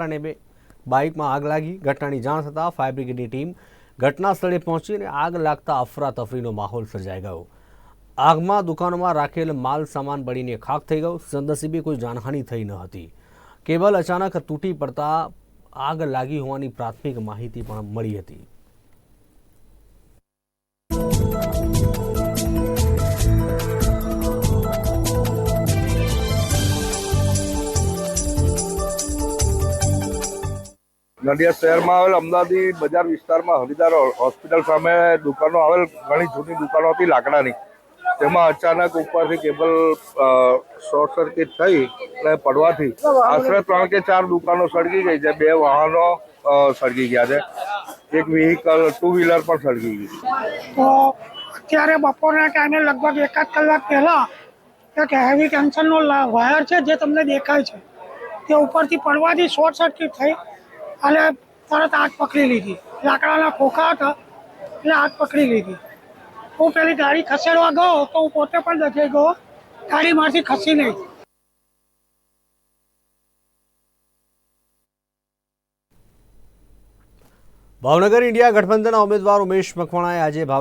અને બે બાઇકમાં આગ લાગી. ઘટનાની જાણ થતાં ફાયર બ્રિગેડની ટીમ ઘટના સ્થળે પહોંચી અને આગ લાગતા અફરાતફરીનો માહોલ સર્જાઈ ગયો. આગમાં દુકાનોમાં રાખેલ માલ સામાન બળીને ખાખ થઈ ગયો. સદનસીબે કોઈ જાનહાનિ થઈ ન હતી. કેબલ અચાનક તૂટી પડતા આગ લાગી હોવાની પ્રાથમિક માહિતી પણ મળી હતી. નડિયાદ શહેરમાં આવેલ અમદાવાદી બજાર વિસ્તારમાં હરિદાર હોસ્પિટલ સામે દુકાનો આવેલ, ઘણી જૂની દુકાનો હતી લાકડાની. તેમાં અચાનક ઉપરથી કેબલ શોર્ટ સર્કિટ થઈ અને પડવાથી આશરે ત્રણ કે ચાર દુકાનો સળગી ગઈ છે. બે વાહનો સળગી ગયા છે. એક વ્હીકલ ટુ વ્હીલર પણ સળગી ગઈ તો અત્યારે બપોરના ટાઈમે લગભગ એકાદ કલાક પહેલાં એક હેવી ટેન્શનનો વાયર છે જે તમને દેખાય છે. તે ઉપરથી પડવાથી શોર્ટ સર્કિટ થઈ અને તરત આગ પકડી લીધી. લાકડાના ખોખા હતા, એટલે આગ પકડી લીધી. હું પેલી ગાડી ખસેડવા ગયો તો હું પોતે પણ દજાઈ ગયો. ગાડીમાંથી ખસી નહીં. ભાવનગર ઇન્ડિયા ગઠબંધનના ઉમેદવાર ઉમેશ મકવાણાએ આજે ભાવનગર